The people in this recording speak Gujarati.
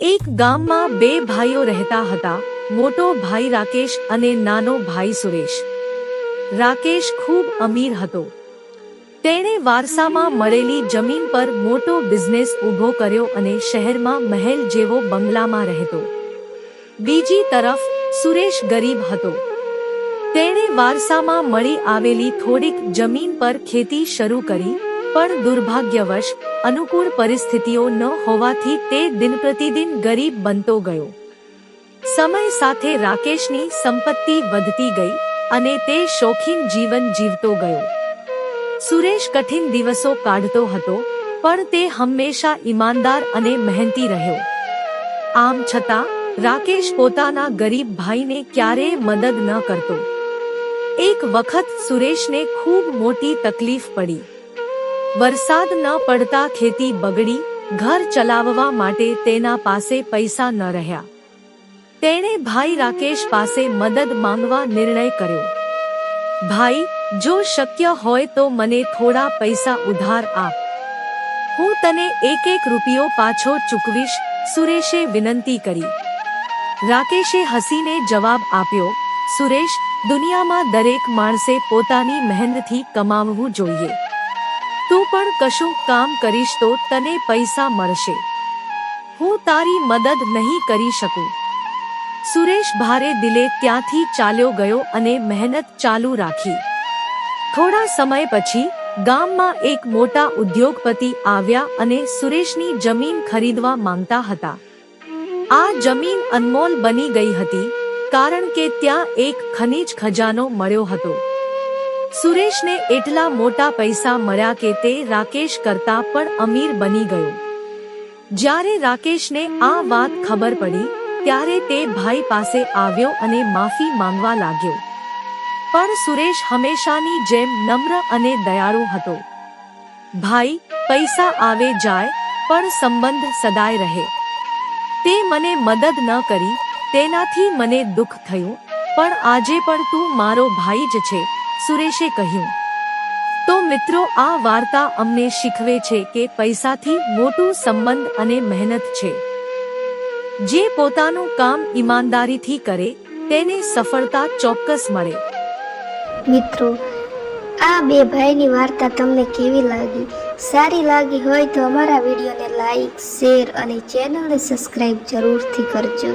એક ગામમાં બે ભાઈઓ રહેતા હતા, મોટો ભાઈ રાકેશ અને નાનો ભાઈ સુરેશ. રાકેશ ખૂબ અમીર હતો. તેણે વારસામાં મળેલી જમીન પર મોટો બિઝનેસ ઊભો કર્યો અને શહેરમાં મહેલ જેવો બંગલામાં રહેતો. બીજી તરફ, સુરેશ ગરીબ હતો. તેણે વારસામાં મળી આવેલી થોડીક જમીન પર ખેતી શરૂ કરી પણ દુર્ભાગ્યવશ, અનુકૂળ પરિસ્થિતિઓ ન હોવાથી તે દિન પ્રતિદિન ગરીબ બનતો ગયો. સમય સાથે રાકેશની સંપત્તિ વધતી ગઈ અને તે શોખીન જીવન જીવતો ગયો. સુરેશ કઠિન દિવસો કાઢતો હતો, પણ તે હંમેશા ઈમાનદાર અને મહેનતી રહ્યો. આમ છતાં, રાકેશ પોતાના ગરીબ ભાઈને ક્યારેય મદદ ન કરતો. એક વખત સુરેશને ખૂબ મોટી તકલીફ પડી. વરસાદ ન પડતા ખેતી બગડી, ઘર ચલાવવા માટે તેના પાસે પૈસા ન રહ્યા. તેણે ભાઈ રાકેશ પાસે મદદ માંગવા નિર્ણય કર્યો. ભાઈ, જો શક્ય હોય તો મને થોડા પૈસા ઉધાર આપ. હું તને એક એક રૂપિયો પાછો ચૂકવીશ, સુરેશે વિનંતી કરી. રાકેશે હસીને જવાબ આપ્યો, સુરેશ, દુનિયામાં દરેક માણસે પોતાની મહેનતથી કમાવવું જોઈએ. તું પણ કશું કામ કરીશ તો તને પૈસા મળશે. હું તારી મદદ નહીં કરી શકું. સુરેશ ભારે દિલે ત્યાંથી ચાલ્યો ગયો અને મહેનત ચાલુ રાખી. થોડા સમય પછી ગામમાં એક મોટા ઉદ્યોગપતિ આવ્યા અને સુરેશની જમીન ખરીદવા માંગતા હતા. આ જમીન અનમોલ બની ગઈ હતી, કારણ કે ત્યાં એક ખનીજ ખજાનો મળ્યો હતો. સુરેશને એટલા મોટા પૈસા મળ્યા કે તે રાકેશ કરતા પણ અમીર બની ગયો. જ્યારે રાકેશને આ વાત ખબર પડી, ત્યારે તે ભાઈ પાસે આવ્યો અને માફી માંગવા લાગ્યો. પણ સુરેશ હંમેશાની જેમ નમ્ર અને દયાળુ હતો. ભાઈ, પૈસા આવે જાય, પણ સંબંધ સદાય રહે. તે મને મદદ ન કરી, તેનાથી મને દુઃખ થયું, પણ આજે પણ તું મારો ભાઈ જ છે. સુરેશે કહ્યું, તો મિત્રો, આ વાર્તા અમને શીખવે છે કે પૈસાથી મોટું સંબંધ અને મહેનત છે. જે પોતાનું કામ ઈમાનદારીથી કરે, તેને સફળતા ચોક્કસ મળે. મિત્રો, આ બે ભાઈની વાર્તા તમને કેવી લાગી? સારી લાગી હોય તો અમારા વિડીયોને લાઈક, શેર અને ચેનલને સબસ્ક્રાઈબ જરૂરથી કરજો.